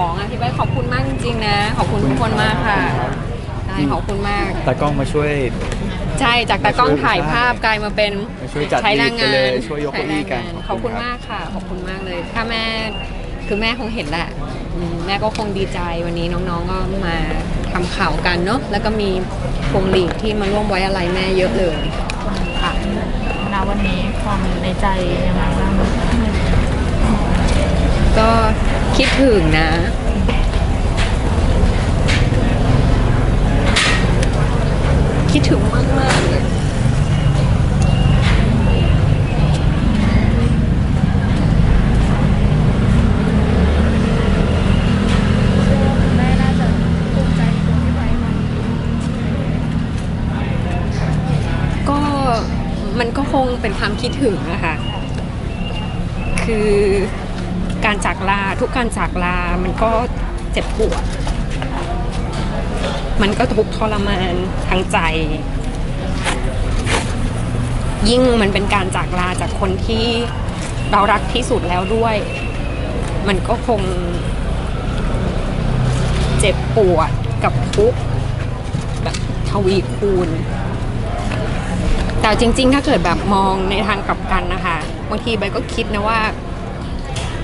ของอะพี่ใบร์ทขอบคุณมากจริงๆนะ ขอบคุณทุกคนมากค่ะใช่ขอบคุณมาก ตากล้องมาช่วย ใช่จากตากล้องถ่ายภาพกลายมาเป็นมาช่วยจัดใช้แรงไปงาเลนยช่วยยกเก้าอี้กัน ใช้แรงงขขออบบคุคุณณครับมากค่ะ ขอบคุณมากเลย ถ้าแม่คือแม่คงเห็นแหละอืมแม่ก็คงดีใจวันนี้น้องๆก็มาทำข่าวกันเนาะแล้วก็มีพวงหลีดที่มาร่วมไว้อะไรแม่เยอะเลยค่ะ ณวันนี้ความในใจยังไงบ้าง ก็คิดถึงนะ ดถึงมากมากเลยแม่น่าจะภูมิใจในตัวพี่ไว้ไหมก็มันก็คงเป็นความคิดถึงอะค่ะ คือการจากลาทุกการจากลา มันก็เจ็บปวด มันก็ทุกข์ทรมานทางใจ ยิ่งมันเป็นการจากลาจากคนที่เรารักที่สุดแล้วด้วย มันก็คงเจ็บปวดกับทุกข์แบบทวีคูณ แต่จริง ๆ ถ้าเกิดแบบมองในทางกลับกันนะคะ บางทีใบก็คิดนะว่า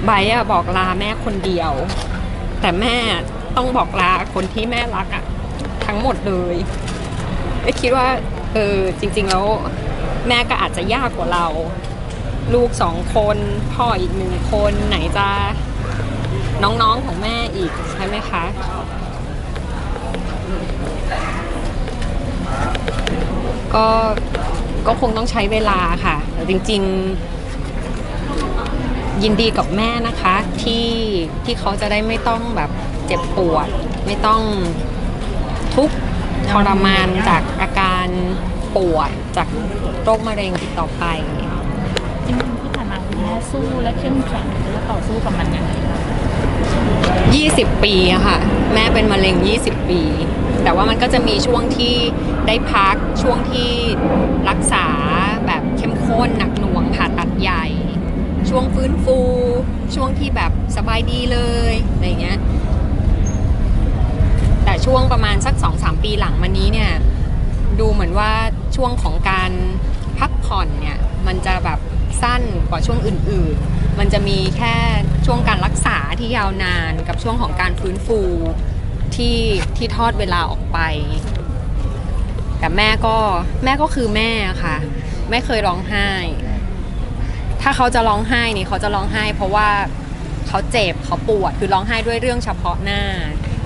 ใบอะบอกลาแม่คนเดียว แต่แม่ต้องบอกลาคนที่แม่รักอะ ทั้งหมดเลยไม่คิดว่าเออจริง ๆ แล้วแม่ก็อาจจะยากกว่าเรา ลูกสองคนพ่ออีกหนึ่งคนไหนจะน้องๆของแม่อีกใช่ไหมคะก็ก็คงต้องใช้เวลาค่ะแต่จริง ๆ ยินดีกับแม่นะคะที่ที่เขาจะได้ไม่ต้องแบบเจ็บปวด ไม่ต้อง ทุกข์ทรมานจากอาการปวดจากโรคมะเร็งอีกต่อไป จริงๆที่ผ่านมาคุณแม่สู้และเข้มแข็งและต่อสู้กับมันยังไงบ้าง20 ปีอะค่ะ แม่เป็นมะเร็ง 20 ปี แต่ว่ามันก็จะมีช่วงที่ได้พักช่วงที่รักษาแบบเข้มข้นหนักหน่วงผ่าตัดใหญ่ ช่วงฟื้นฟู ช่วงที่แบบสบายดีเลยอะไรเงี้ย ช่วงประมาณสัก2-3ปีหลังมานี้เนี่ยดูเหมือนว่าช่วงของการพักผ่อนเนี่ยมันจะแบบสั้นกว่าช่วงอื่นๆ มันจะมีแค่ช่วงการรักษาที่ยาวนานกับช่วงของการฟื้นฟูที่ที่ทอดเวลาออกไป แต่แม่ก็แม่ก็คือแม่ค่ะ ไม่เคยร้องไห้ ถ้าเขาจะร้องไห้นี่เขาจะร้องไห้ เพราะว่าเขาเจ็บเขาปวดคือร้องไห้ด้วยเรื่องเฉพาะหน้า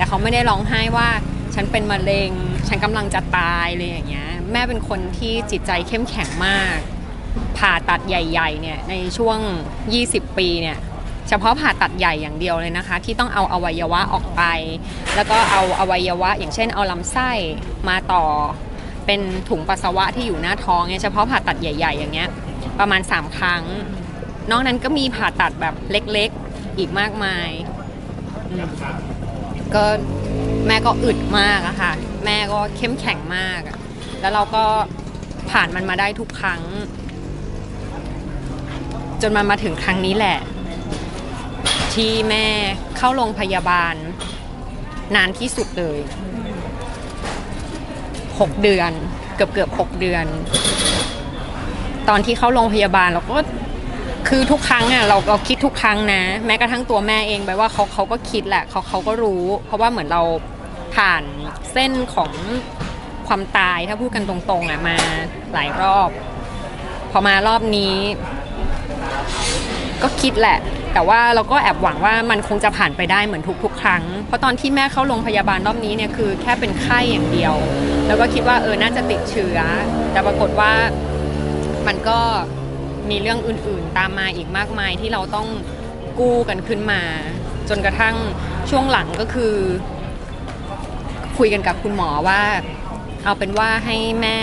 แต่เขาไม่ได้ร้องไห้ว่า ฉันเป็นมะเร็ง ฉันกำลังจะตายเลยอย่างเงี้ยแม่เป็นคนที่จิตใจเข้มแข็งมาก ผ่าตัดใหญ่ๆเนี่ยในช่วง 20 ปีเนี่ยเฉพาะผ่าตัดใหญ่อย่างเดียวเลยนะคะ ที่ต้องเอาอวัยวะออกไป แล้วก็เอาอวัยวะ อย่างเช่นเอาลำไส้มาต่อเป็นถุงปัสสาวะที่อยู่หน้าท้องเนี่ยเฉพาะผ่าตัดใหญ่ ๆ อย่างเงี้ยประมาณ 3 ครั้ง นอกนั้นก็มีผ่าตัดแบบเล็กๆอีกมากมายอืม ก็แม่ก็อึดมากอะค่ะ แม่ก็เข้มแข็งมาก แล้วเราก็ผ่านมันมาได้ทุกครั้ง จนมันมาถึงครั้งนี้แหละ ที่แม่เข้าโรงพยาบาล นานที่สุดเลย6เดือน เกือบเกือบหกเดือน ตอนที่เข้าโรงพยาบาลเราก็ คือทุกครั้งอะเราเราคิดทุกครั้งนะ แม้กระทั่งตัวแม่เองไปว่าเขาเขาก็คิดแหละเขาเขาก็รู้ เพราะว่าเหมือนเราผ่านเส้นของความตายถ้าพูดกันตรงๆอะมาหลายรอบ พอมารอบนี้ ก็คิดแหละ แต่ว่าเราก็แอบหวังว่ามันคงจะผ่านไปได้เหมือนทุกๆ ครั้ง เพราะตอนที่แม่เข้าโรงพยาบาลรอบนี้เนี่ยคือแค่เป็นไข้อย่างเดียว แล้วก็คิดว่าเออน่าจะติดเชื้อ แต่ปรากฏว่ามันก็ มีเรื่องอื่นๆ ตามมาอีกมากมายที่เราต้องกู้กันขึ้นมา จนกระทั่งช่วงหลังก็คือ คุยกันกับคุณหมอว่า เอาเป็นว่าให้แม่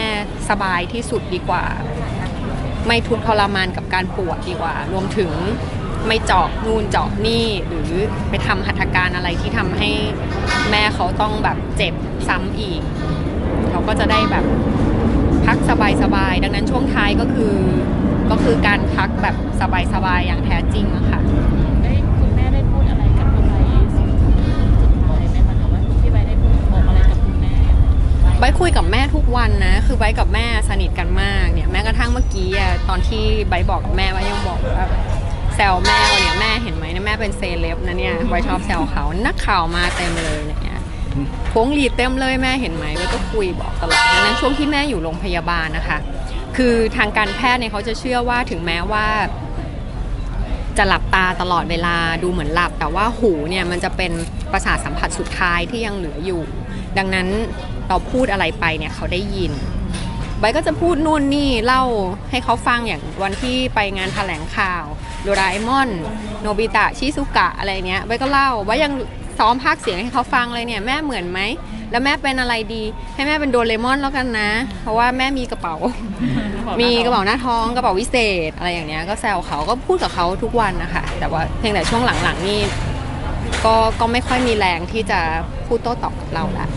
สบายที่สุดดีกว่า ไม่ทุกข์ทรมานกับการปวดดีกว่า รวมถึงไม่เจาะนู่นเจาะนี่หรือไปทำหัตถการอะไรที่ทำให้แม่เขาต้องแบบเจ็บซ้ำอีก เขาก็จะได้แบบพักสบายๆ ดังนั้นช่วงท้ายก็คือ ก็คือการพักแบบสบายๆอย่างแท้จริงอะค่ะ ได้คุณแม่ได้พูดอะไรกับคุณไบรสุดท้ายไหมคะว่าพี่ไบได้พูดบอกอะไรกับคุณแม่ใบคุยกับแม่ทุกวันนะ คือใบกับแม่สนิทกันมากเนี่ยแม้กระทั่งเมื่อกี้อะตอนที่ใบบอกกับแม่ว่ยังบอกว่าแซวแม่เนี่ยแม่เห็นไหมเนี่ยแม่เป็นเซเลบนะเนี่ยใบชอบแซวเขานักข่าวมาเต็มเลยเนี่ยพวงหลีเต็มเลยแม่เห็นไหมใบก็คุยบอกตลอดดังนั้นช่วงที่แม่อยู่โรงพยาบาลนะคะ คือทางการแพทย์เนี่ยเขาจะเชื่อว่าถึงแม้ว่าจะหลับตาตลอดเวลาดูเหมือนหลับ แต่ว่าหูเนี่ยมันจะเป็นประสาทสัมผัสสุดท้ายที่ยังเหลืออยู่ ดังนั้นเราพูดอะไรไปเนี่ยเขาได้ยินใบก็จะพูดนู่นนี่เล่าให้เขาฟังอย่างวันที่ไปงานแถลงข่าวโดราเอมอนโนบิตะชิซุกะอะไรเนี้ยใบก็เล่าใบยังซ้อมภาคเสียงให้เขาฟังเลยเนี่ยแม่เหมือนไหม แล้วแม่เป็นอะไรดี ให้แม่เป็นโดเรมอนแล้วกันนะ เพราะว่าแม่มีกระเป๋า มีกระเป๋าหน้าท้องกระเป๋าวิเศษ อะไรอย่างเนี้ยก็แซวเขาก็พูดกับเขาทุกวันนะคะแต่ว่าเพียงแต่ช่วงหลังๆนี่ก็ก็ไม่ค่อยมีแรงที่จะพูดโต้ตอบกับเราละ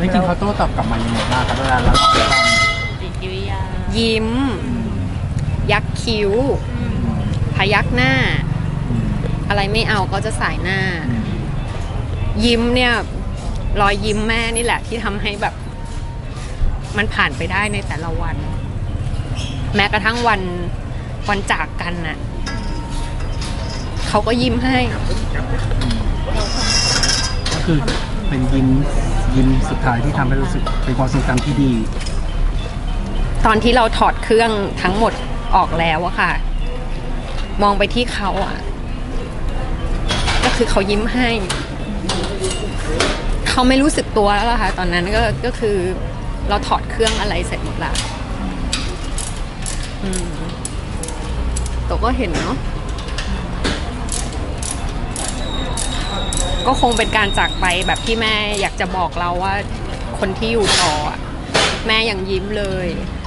จริงๆเขาโต้ตอบกลับมายังไงบ้างครับเวลาเราปฏิกิริยายิ้ม ยักคิ้ว พยักหน้า อะไรไม่เอาก็จะสายหน้า ยิ้มเนี่ย รอยยิ้มแม่นี่แหละที่ทำให้แบบมันผ่านไปได้ในแต่ละวัน แม้กระทั่งวันวันจากกันน่ะเขาก็ยิ้มให้ ก็คือเป็นยิ้มยิ้มสุดท้ายที่ทำให้รู้สึกเป็นความทรงจำที่ดี ตอนที่เราถอดเครื่องทั้งหมดออกแล้วอะค่ะ มองไปที่เขาอะก็คือเขายิ้มให้ เขาไม่รู้สึกตัวแล้วล่ะค่ะ ตอนนั้นก็ก็คือเราถอดเครื่องอะไรเสร็จหมดละอืมตก็เห็นเนาะก็คงเป็นการจากไปแบบที่แม่อยากจะบอกเราว่า คนที่อยู่ต่ออะแม่ยังยิ้มเลย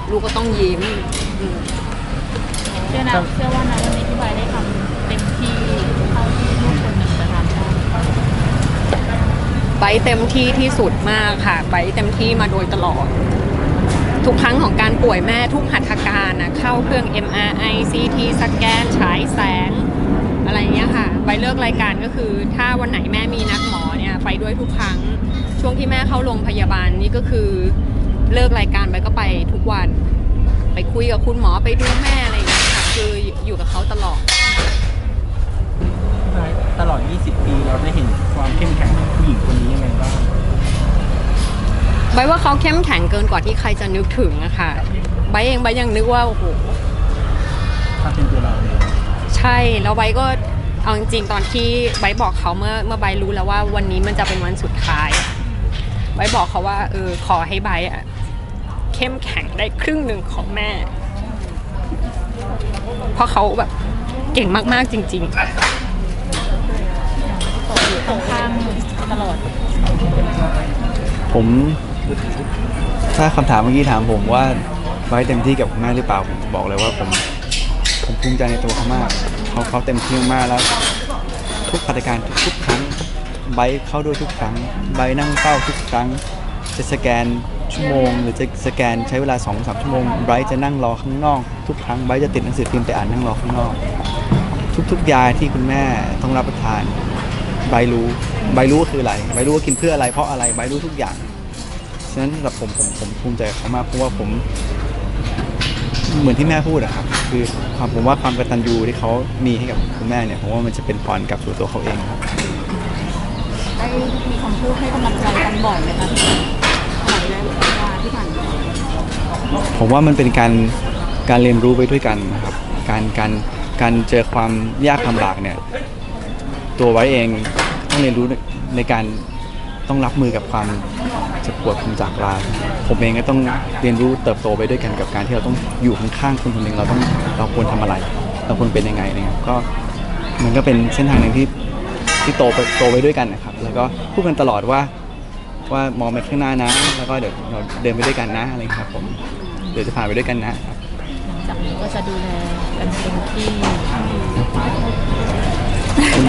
ลูกก็ต้องยิ้มอืม เชื่อนะเชื่อว่านะวันนี้ที่ใบได้ทำเต็มที่เท่าที่ลูกคนหนึ่งจะทำได้ ไบเต็มที่ที่สุดมากค่ะไบเต็มที่มาโดยตลอด ทุกครั้งของการป่วยแม่ทุกหัตถการนะเข้าเครื่อง MRI CT สแกนฉายแสง อะไรเงี้ยค่ะใบเลิกรายการก็คือ ถ้าวันไหนแม่มีนัดหมอเนี่ยไปด้วยทุกครั้ง ช่วงที่แม่เข้าโรงพยาบาลนี่ก็คือเลิกรายการไปก็ไปทุกวัน ไปคุยกับคุณหมอไปดูแม่อะไรอย่างเงี้ยค่ะคืออยู่กับเขาตลอด 20 ปี เราได้เห็นความเข้มแข็งของผู้หญิงคนนี้ยังไงบ้างใบว่าเขาเข้มแข็งเกินกว่าที่ใครจะนึกถึงอะค่ะใบเองใบยังนึกว่าโอ้โหถ้าเป็นตัวเราเนี่ยใช่แล้วใบก็เอาจริงๆตอนที่ใบบอกเขาเมื่อเมื่อใบรู้แล้วว่าวันนี้มันจะเป็นวันสุดท้ายใบบอกเขาว่าเออขอให้ใบอะเข้มแข็งได้ครึ่งหนึ่งของแม่ เพราะเขาแบบเก่งมากๆจริง ๆ อยู่ข้างๆตลอด ผมถ้าคำถามเมื่อกี้ถามผมว่าไว้เต็มที่กับคุณแม่หรือเปล่าผมบอกเลยว่าผมผมภูมิใจในตัวเขามากเขาเขาเต็มที่มากแล้ว ทุกปฏิการทุกครั้งไบร์ทเข้าด้วยทุกครั้งไบร์ทนั่งเฝ้าทุกครั้ง จะสแกนชั่วโมง หรือจะสแกนใช้เวลา2อสชั่วโมงไบร์จะนั่งรอข้างนอก ทุกครั้งไบร์จะติดหนังสือพิมพ์ไปอ่านนั่งรอข้างนอก ทุกๆยาที่คุณแม่ต้องรับประทาน ใบรู้ใบรู้ว่าคืออะไรใบรู้ว่ากินเพื่ออะไรเพราะอะไรใบรู้ทุกอย่าง ฉะนั้นสำหรับผมผมผมภูมิใจกับเขามากเพราะว่าผม เหมือนที่แม่พูดอะครับ คือความผมว่าความกตัญญูที่เขามีให้กับคุณแม่เนี่ยผมว่ามันจะเป็นพรกลับสู่ตัวเขาเองครับ ได้มีคำพูดให้กำลังใจกันบ่อยไหมคะหลายเวลาที่ผ่านมาผมว่ามันเป็นการการเรียนรู้ไปด้วยกันนะครับ การการการเจอความยากลำบากเนี่ย ตัวไว้เองต้องเรียนรู้ในการต้องรับมือกับความเจ็บปวดความจากลาผมเองก็ต้องเรียนรู้เติบโตไปด้วยกันกับการที่เราต้องอยู่ข้างๆคนคนหนึ่งเราต้องเราควรทำอะไร เราควรเป็นยังไงนะครับก็มันก็เป็นเส้นทางหนึ่งที่ที่โตไปโตไปด้วยกันนะครับ แล้วก็พูดกันตลอดว่าว่ามองไปข้างหน้านะ แล้วก็เดี๋ยวเราเดินไปด้วยกันนะอะไรครับผมเดี๋ยวจะผ่านไปด้วยกันนะครับหลังจากนี้ก็จะดูแลกันเต็มที่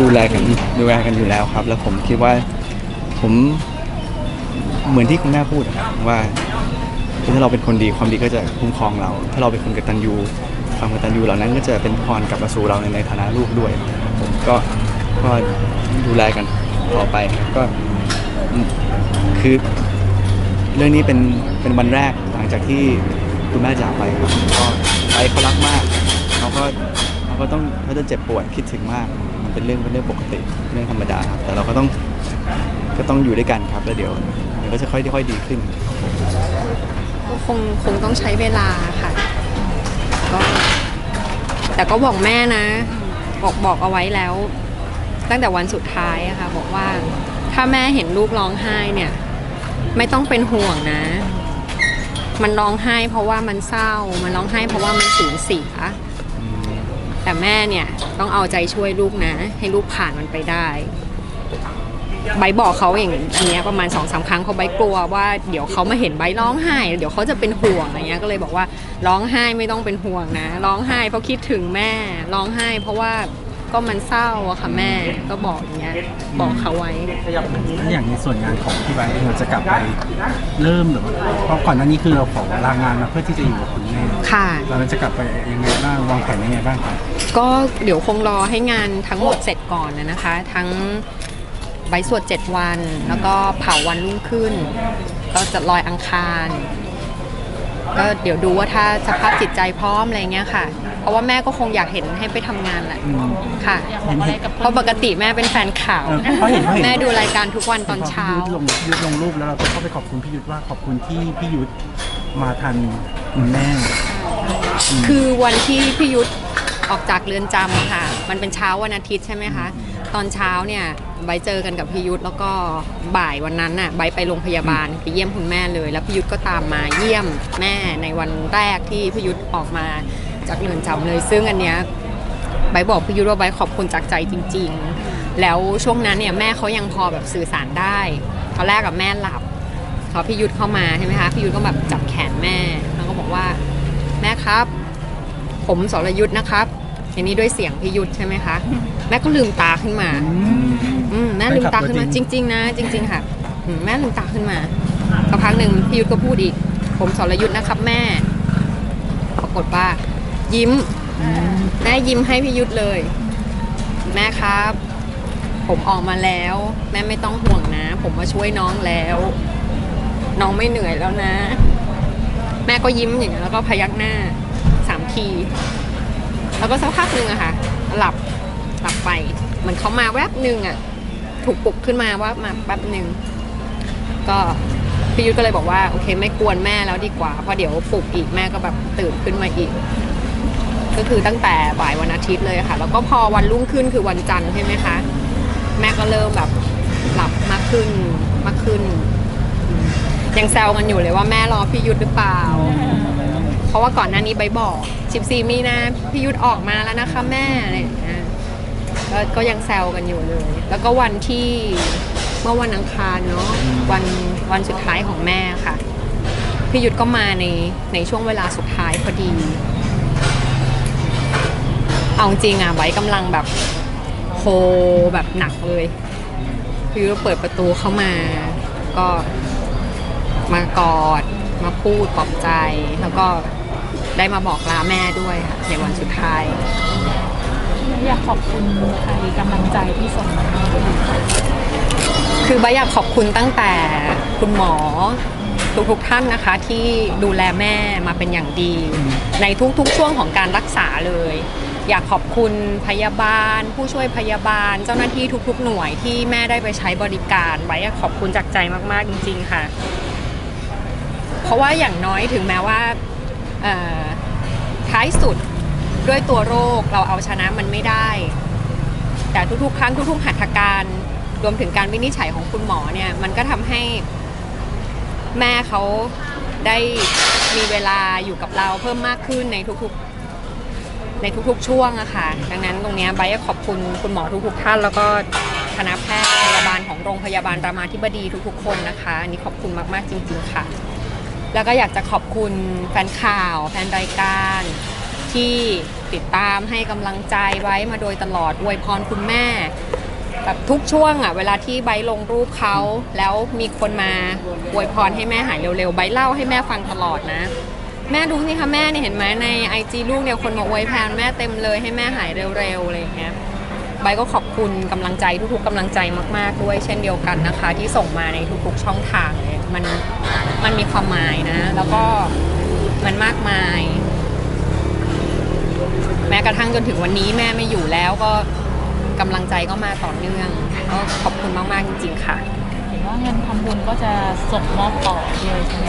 ดูแลกันดูแลกันอยู่แล้วครับ แล้วผมคิดว่าผมเหมือนที่คุณแม่พูดนะครับว่าถ้าเราเป็นคนดีความดีก็จะคุ้มครองเรา ถ้าเราเป็นคนกตัญญูความกตัญญูเหล่านั้นก็จะเป็นพรกลับมาสู่เราในในฐานะลูกด้วย ผมก็ก็ดูแลกันต่อไปก็คือเรื่องนี้เป็นเป็นวันแรกหลังจากที่คุณแม่จากไปครับก็ไปเขารักมากเขาก็เขาก็ต้องเขาจะเจ็บปวดคิดถึงมาก เป็นเรื่องเป็นเรื่องปกติเรื่องธรรมดาครับแต่เราก็ต้องก็ต้องอยู่ด้วยกันครับแล้วเดี๋ยวเดี๋ยวก็จะค่อยค่อยๆดีขึ้นก็คงคงต้องใช้เวลาค่ะก็แต่ก็บอกแม่นะ บอกบอกเอาไว้แล้ว ตั้งแต่วันสุดท้ายอะค่ะ บอกว่าถ้าแม่เห็นลูกร้องไห้เนี่ย ไม่ต้องเป็นห่วงนะ มันร้องไห้เพราะว่ามันเศร้า มันร้องไห้เพราะว่ามันสูญเสีย แต่แม่เนี่ยต้องเอาใจช่วยลูกนะ ให้ลูกผ่านมันไปได้ ใบบอกเขาอย่างอันเนี้ยประมาณสองสามครั้งเขาใบกลัวว่าเดี๋ยวเขามาเห็นใบร้องไห้ เดี๋ยวเขาจะเป็นห่วงอะไรเงี้ยก็เลยบอกว่าร้องไห้ไม่ต้องเป็นห่วงนะ ร้องไห้เพราะคิดถึงแม่ร้องไห้ เพราะว่า ก็มันเศร้าอะค่ะแม่ก็บอกอย่างเงี้ยบอกเขาไว้แล้วอย่างในส่วนงานของพี่ไบร์ทเองเราจะกลับไปเริ่มหรือว่าเพราะก่อนหน้านี้คือเราขอลางานมาเพื่อที่จะอยู่กับคุณแม่ค่ะ เราจะกลับไปยังไงบ้างวางแผนยังไงบ้างครับก็เดี๋ยวคงรอให้งานทั้งหมดเสร็จก่อนนะนะคะ ทั้งใบสวด 7 วัน แล้วก็เผาวันรุ่งขึ้น ก็จะลอยอังคาร ก็เดี๋ยวดูว่าถ้าสภาพจิตใจพร้อมอะไรเงี้ยค่ะ เพราะว่าแม่ก็คงอยากเห็นให้ไปทำงานแหละ อืม ค่ะ อยากบอกอะไรกับเพราะปกติแม่เป็นแฟนข่าว เออเพราะเห็นเพราะเห็น แม่ดูรายการทุกวันตอนเช้าพอพี่ยุทธลงยุทธลงรูปแล้วเราก็เข้าไปขอบคุณพี่ยุทธว่าขอบคุณที่พี่ยุทธมาทันคุณแม่ คือวันที่พี่ยุทธออกจากเรือนจำอะค่ะ มันเป็นเช้าวันอาทิตย์ใช่ไหมคะ ตอนเช้าเนี่ยใบเจอกันกับพี่ยุทธแล้วก็บ่ายวันนั้นน่ะใบไปโรงพยาบาลไปเยี่ยมคุณแม่เลย แล้วพี่ยุทธก็ตามมาเยี่ยมแม่ในวันแรกที่พี่ยุทธออกมา จากเรือนจำเลย ซึ่งอันเนี้ยใบบอกพี่ยุทธว่าใบขอบคุณจากใจจริง ๆ แล้วช่วงนั้นเนี่ยแม่เขายังพอแบบสื่อสารได้ตอนแรกกับแม่หลับพอพี่ยุทธเข้ามาใช่ไหมคะพี่ยุทธก็แบบจับแขนแม่แล้วก็บอกว่าแม่ครับ ผมสรยุทธนะครับอย่างนี้ด้วยเสียงพี่ยุทธใช่ไหมคะแม่ก็ลืมตาขึ้นมาอืมแม่ลืมตาขึ้นมาจริง ๆ นะ จริง ๆ ค่ะอืมแม่ลืมตาขึ้นมาสักพักหนึ่งพี่ยุทธก็พูดอีก ผมสรยุทธนะครับ แม่ ปรากฏว่า ยิ้ม แม่ยิ้มให้พี่ยุทธเลย แม่ครับ ผมออกมาแล้ว แม่ไม่ต้องห่วงนะ ผมมาช่วยน้องแล้ว น้องไม่เหนื่อยแล้วนะ แม่ก็ยิ้มอย่างนี้นแล้วก็พยักหน้าสามที แล้วก็สักพักหนึ่งอะค่ะ หลับหลับไปเหมือนเขามาแวบหนึ่งอะถูกปลุกขึ้นมาว่ามาแป๊บหนึ่งก็พี่ยุทธก็เลยบอกว่าโอเค ไม่กวนแม่แล้วดีกว่าเพราะเดี๋ยวปลุกอีกแม่ก็แบบตื่นขึ้นมาอีก ก็คือตั้งแต่บ่ายวันอาทิตย์เลยค่ะ แล้วก็พอวันรุ่งขึ้นคือวันจันทร์ใช่ไหมคะแม่ก็เริ่มแบบหลับมากขึ้นมากขึ้น ยังแซวกันอยู่เลยว่าแม่รอพี่ยุทธหรือเปล่า เพราะว่าก่อนหน้านี้ใบบอก 14 มีนาพี่ยุทธออกมาแล้วนะคะแม่อะไรอย่างเงี้ยก็ก็ยังแซวกันอยู่เลย แล้วก็วันที่เมื่อวันอังคารเนาะวันวันสุดท้ายของแม่ค่ะ พี่ยุทธก็มาในในช่วงเวลาสุดท้ายพอดี เอาจริงอะไว้กำลังแบบโฮแบบหนักเลยพี่ยุทธเปิดประตูเข้ามา ก็มากอดมาพูดปลอบใจ แล้วก็ได้มาบอกลาแม่ด้วยค่ะในวันสุดท้าย อยากขอบคุณใครกำลังใจที่ส่งมาคือใบอยากขอบคุณตั้งแต่คุณหมอทุกๆท่านนะคะที่ดูแลแม่มาเป็นอย่างดี ในทุกๆช่วงของการรักษาเลย อยากขอบคุณพยาบาล ผู้ช่วยพยาบาล เจ้าหน้าที่ทุกๆ หน่วยที่แม่ได้ไปใช้บริการไว้อยากขอบคุณจากใจมากๆจริง ๆ ค่ะ เพราะว่าอย่างน้อยถึงแม้ว่าท้ายสุดด้วยตัวโรคเราเอาชนะมันไม่ได้ แต่ทุกๆ ครั้งทุกๆหัตถการรวมถึงการวินิจฉัยของคุณหมอเนี่ย มันก็ทำให้แม่เขาได้มีเวลาอยู่กับเราเพิ่มมากขึ้นในทุกๆ ในทุกๆ ช่วงอะค่ะ ดังนั้นตรงนี้ไบร์ทก็ขอบคุณคุณหมอทุกๆท่าน แล้วก็คณะแพทย์พยาบาลของโรงพยาบาลรามาธิบดีทุกๆ คนนะคะอันนี้ขอบคุณมากๆจริง ๆ ค่ะ แล้วก็อยากจะขอบคุณแฟนข่าว แฟนรายการที่ติดตามให้กำลังใจไว้มาโดยตลอดอวยพรคุณแม่แบบทุกช่วงอะเวลาที่ไบลงรูปเขาแล้วมีคนมาอวยพรให้แม่หายเร็วๆไบเล่าให้แม่ฟังตลอดนะ แม่ดูสิคะแม่เนี่ยเห็นไหมในไอจีลูกเนี่ยคนมาอวยพรแม่เต็มเลยให้แม่หายเร็วๆอะไรอย่างเงี้ยไบก็ขอบคุณกำลังใจทุกๆกำลังใจมากๆด้วย เช่นเดียวกันนะคะ ที่ส่งมาในทุกๆช่องทางเลยมันมันมีความหมายนะ แล้วก็มันมากมาย แม้กระทั่งจนถึงวันนี้แม่ไม่อยู่แล้วก็กำลังใจก็มาต่อเนื่องก็ขอบคุณมากๆจริง ๆ ค่ะเห็นว่าเงินทำบุญก็จะส่งมอบต่อเลยใช่ไหม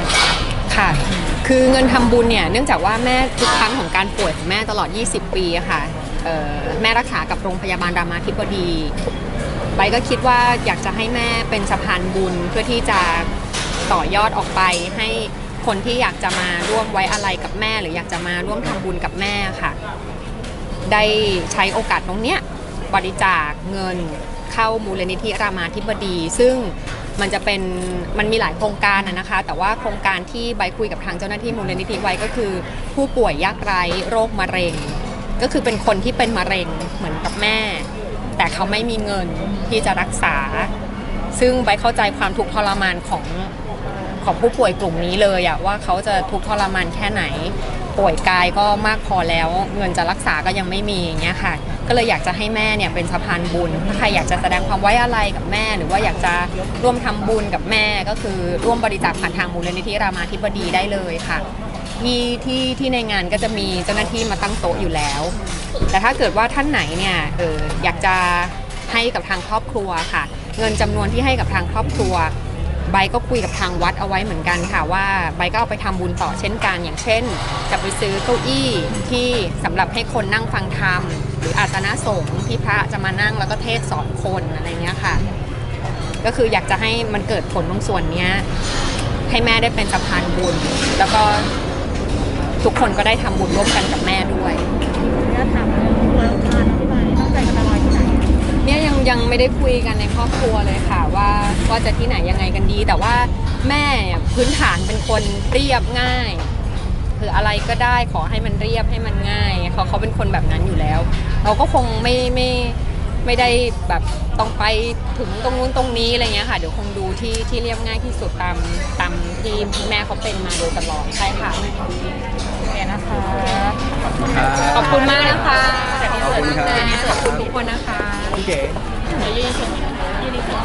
ค่ะ คือเงินทำบุญเนี่ยเนื่องจากว่าแม่ทุกครั้งของการป่วยของแม่ตลอด 20 ปีค่ะแม่รักษากับโรงพยาบาลรามาธิบดีใบก็คิดว่าอยากจะให้แม่เป็นสะพานบุญเพื่อที่จะต่อยอดออกไปให้คนที่อยากจะมาร่วมไว้อะไรกับแม่ หรืออยากจะมาร่วมทำบุญกับแม่ค่ะ ได้ใช้โอกาสตรงเนี้ยบริจาคเงินเข้ามูลนิธิรามาธิบดี ซึ่ง มันจะเป็นมันมีหลายโครงการนะคะ แต่ว่าโครงการที่ใบคุยกับทางเจ้าหน้าที่มูลนิธิไว้ก็คือ ผู้ป่วยยากไร้โรคมะเร็ง ก็คือเป็นคนที่เป็นมะเร็งเหมือนกับแม่ แต่เขาไม่มีเงินที่จะรักษา ซึ่งใบเข้าใจความทุกข์ทรมานของของผู้ป่วยกลุ่มนี้เลยอะว่าเขาจะทุกข์ทรมานแค่ไหน ป่วยกายก็มากพอแล้ว เงินจะรักษาก็ยังไม่มีอย่างเงี้ยค่ะ ก็เลยอยากจะให้แม่เนี่ยเป็นสะพานบุญ ถ้าใครอยากจะแสดงความไว้อะไรกับแม่ หรือว่าอยากจะร่วมทำบุญกับแม่ก็คือร่วมบริจาคผ่านทางมูลนิธิรามาธิบดีได้เลยค่ะ ที่ที่ที่ในงานก็จะมีเจ้าหน้าที่มาตั้งโต๊ะอยู่แล้ว แต่ถ้าเกิดว่าท่านไหนเนี่ยเอออยากจะให้กับทางครอบครัวค่ะ เงินจำนวนที่ให้กับทางครอบครัวใบก็คุยกับทางวัดเอาไว้เหมือนกันค่ะว่าใบก็เอาไปทำบุญต่อเช่นกัน อย่างเช่น จะไปซื้อเก้าอี้ที่สำหรับให้คนนั่งฟังธรรม หรืออาสนะสงฆ์ที่พระจะมานั่งแล้วก็เทศสอนคนอะไรเงี้ยค่ะ ก็คืออยากจะให้มันเกิดผลตรงส่วนเนี้ย ให้แม่ได้เป็นสะพานบุญ แล้วก็ทุกคนก็ได้ทำบุญร่วมกันกับแม่ด้วยอยากถามเรื่องลอยทานที่ไหนตั้งใจจะไปลอยที่ไหนเนี่ยยังยังไม่ได้คุยกันในครอบครัวเลยค่ะ ว่าว่าจะที่ไหนยังไงกันดี แต่ว่าแม่เนี่ยพื้นฐานเป็นคนเรียบง่าย คืออะไรก็ได้ขอให้มันเรียบให้มันง่ายเขาเขาเป็นคนแบบนั้นอยู่แล้ว เราก็คงไม่ไม่ไม่ได้แบบต้องไปถึงตรงนู้นตรงนี้อะไรเงี้ยค่ะ เดี๋ยวคงดูที่ที่เรียบง่ายที่สุดตามตามที่แม่เขาเป็นมาโดยตลอดใช่ค่ะโอเคนะคะ ขอบคุณมากนะคะขอบคุณครับขอบคุณทุกคนนะคะพี่เก๋เดี๋ยวยืนชม